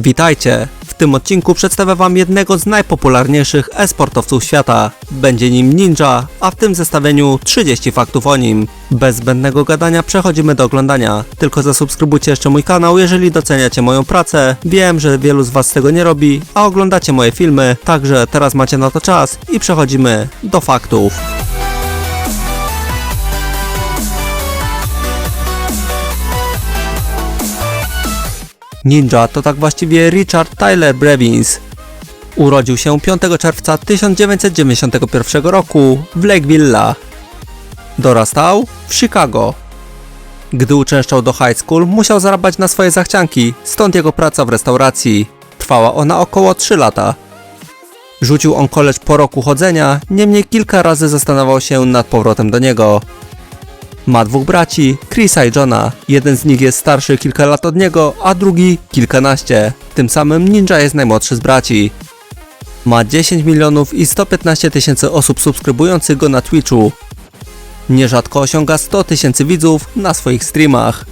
Witajcie! W tym odcinku przedstawię wam jednego z najpopularniejszych e-sportowców świata. Będzie nim Ninja, a w tym zestawieniu 30 faktów o nim. Bez zbędnego gadania przechodzimy do oglądania. Tylko zasubskrybujcie jeszcze mój kanał, jeżeli doceniacie moją pracę. Wiem, że wielu z was tego nie robi, a oglądacie moje filmy, także teraz macie na to czas i przechodzimy do faktów. Ninja to tak właściwie Richard Tyler Brevins. Urodził się 5 czerwca 1991 roku w Lake Villa. Dorastał w Chicago. Gdy uczęszczał do high school, musiał zarabiać na swoje zachcianki, stąd jego praca w restauracji. Trwała ona około 3 lata. Rzucił on college po roku chodzenia, niemniej kilka razy zastanawiał się nad powrotem do niego. Ma dwóch braci, Chrisa i Johna. Jeden z nich jest starszy kilka lat od niego, a drugi kilkanaście. Tym samym Ninja jest najmłodszy z braci. Ma 10 milionów i 115 tysięcy osób subskrybujących go na Twitchu. Nierzadko osiąga 100 tysięcy widzów na swoich streamach.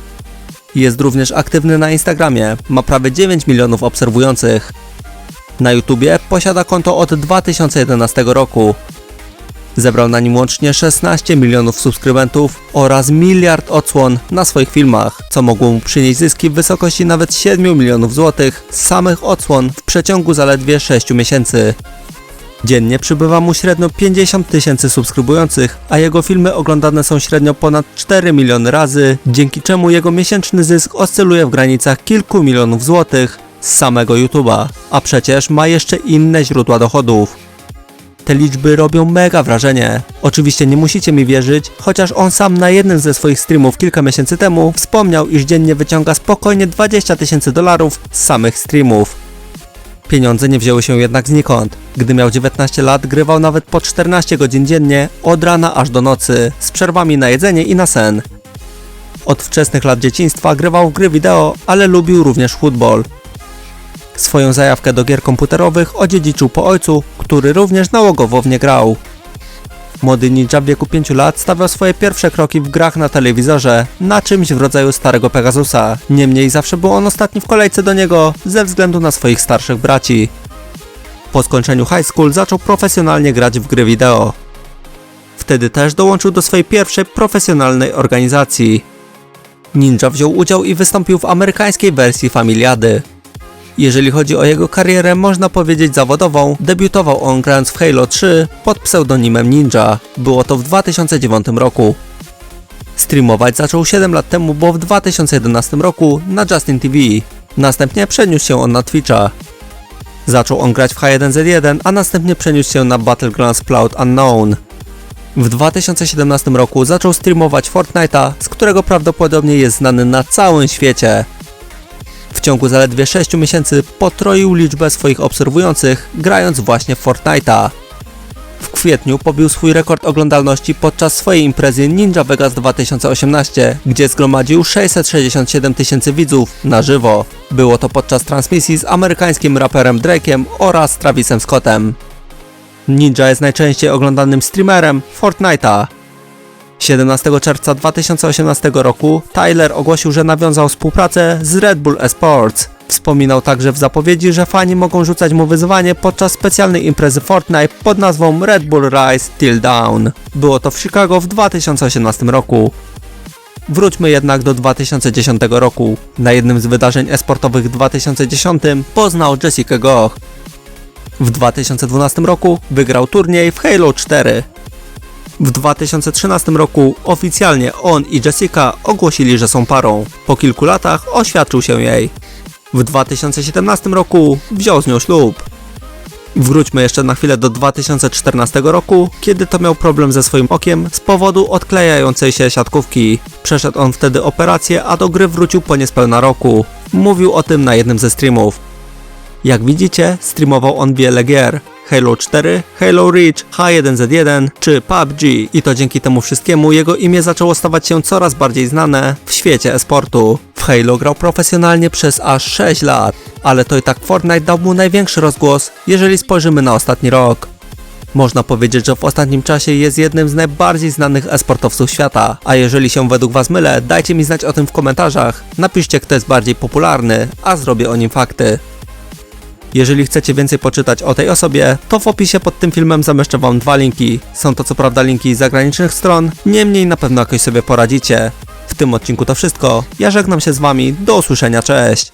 Jest również aktywny na Instagramie, ma prawie 9 milionów obserwujących. Na YouTubie posiada konto od 2011 roku. Zebrał na nim łącznie 16 milionów subskrybentów oraz miliard odsłon na swoich filmach, co mogło mu przynieść zyski w wysokości nawet 7 milionów złotych z samych odsłon w przeciągu zaledwie 6 miesięcy. Dziennie przybywa mu średnio 50 tysięcy subskrybujących, a jego filmy oglądane są średnio ponad 4 miliony razy, dzięki czemu jego miesięczny zysk oscyluje w granicach kilku milionów złotych z samego YouTube'a, a przecież ma jeszcze inne źródła dochodów. Te liczby robią mega wrażenie. Oczywiście nie musicie mi wierzyć, chociaż on sam na jednym ze swoich streamów kilka miesięcy temu wspomniał, iż dziennie wyciąga spokojnie 20 tysięcy dolarów z samych streamów. Pieniądze nie wzięły się jednak znikąd. Gdy miał 19 lat, grywał nawet po 14 godzin dziennie, od rana aż do nocy, z przerwami na jedzenie i na sen. Od wczesnych lat dzieciństwa grywał w gry wideo, ale lubił również futbol. Swoją zajawkę do gier komputerowych odziedziczył po ojcu, który również nałogowo w nie grał. Młody ninja w wieku 5 lat stawiał swoje pierwsze kroki w grach na telewizorze, na czymś w rodzaju starego Pegasusa. Niemniej zawsze był on ostatni w kolejce do niego ze względu na swoich starszych braci. Po skończeniu high school zaczął profesjonalnie grać w gry wideo. Wtedy też dołączył do swojej pierwszej profesjonalnej organizacji. Ninja wziął udział i wystąpił w amerykańskiej wersji Familiady. Jeżeli chodzi o jego karierę, można powiedzieć zawodową, debiutował on grając w Halo 3 pod pseudonimem Ninja. Było to w 2009 roku. Streamować zaczął 7 lat temu, bo w 2011 roku na Justin TV. Następnie przeniósł się on na Twitcha. Zaczął on grać w H1Z1, a następnie przeniósł się na Battlegrounds Cloud Unknown. W 2017 roku zaczął streamować Fortnite'a, z którego prawdopodobnie jest znany na całym świecie. Ciągu zaledwie 6 miesięcy potroił liczbę swoich obserwujących, grając właśnie w Fortnite'a. W kwietniu pobił swój rekord oglądalności podczas swojej imprezy Ninja Vegas 2018, gdzie zgromadził 667 tysięcy widzów na żywo. Było to podczas transmisji z amerykańskim raperem Drake'em oraz Travisem Scottem. Ninja jest najczęściej oglądanym streamerem Fortnite'a. 17 czerwca 2018 roku Tyler ogłosił, że nawiązał współpracę z Red Bull Esports. Wspominał także w zapowiedzi, że fani mogą rzucać mu wyzwanie podczas specjalnej imprezy Fortnite pod nazwą Red Bull Rise Till Down. Było to w Chicago w 2018 roku. Wróćmy jednak do 2010 roku. Na jednym z wydarzeń esportowych w 2010 poznał Jessica Goch. W 2012 roku wygrał turniej w Halo 4. W 2013 roku oficjalnie on i Jessica ogłosili, że są parą. Po kilku latach oświadczył się jej. W 2017 roku wziął z nią ślub. Wróćmy jeszcze na chwilę do 2014 roku, kiedy to miał problem ze swoim okiem z powodu odklejającej się siatkówki. Przeszedł on wtedy operację, a do gry wrócił po niespełna roku. Mówił o tym na jednym ze streamów. Jak widzicie, streamował on wiele gier. Halo 4, Halo Reach, H1Z1 czy PUBG i to dzięki temu wszystkiemu jego imię zaczęło stawać się coraz bardziej znane w świecie esportu. W Halo grał profesjonalnie przez aż 6 lat, ale to i tak Fortnite dał mu największy rozgłos, jeżeli spojrzymy na ostatni rok. Można powiedzieć, że w ostatnim czasie jest jednym z najbardziej znanych esportowców świata, a jeżeli się według Was mylę, dajcie mi znać o tym w komentarzach. Napiszcie kto jest bardziej popularny, a zrobię o nim fakty. Jeżeli chcecie więcej poczytać o tej osobie, to w opisie pod tym filmem zamieszczę wam dwa linki. Są to co prawda linki zagranicznych stron, niemniej na pewno jakoś sobie poradzicie. W tym odcinku to wszystko. Ja żegnam się z wami. Do usłyszenia, cześć!